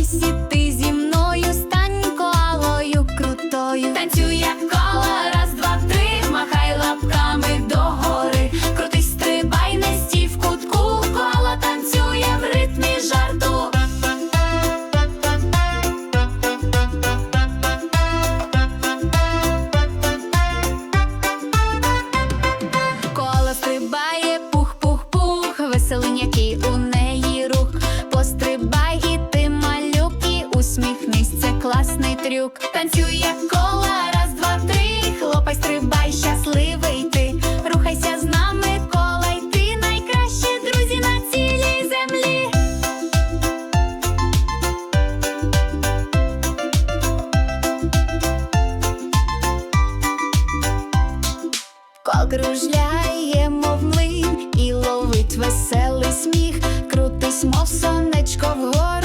лісі зі мною стань коалою крутою. Танцюй як кола, раз, два, три, махай лапками. класний трюк. Танцюй, як кола, раз, два, три. Хлопай, стрибай, щасливий ти. Рухайся з нами, кола й ти найкращі друзі на цілій землі. Покружляємо в млин і ловить веселий сміх. Крутись, мов сонечко вгору.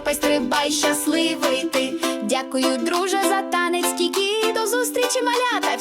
Хлопець, стрибай, щасливий ти. Дякую, друже, за танець, тільки до зустрічі, малята.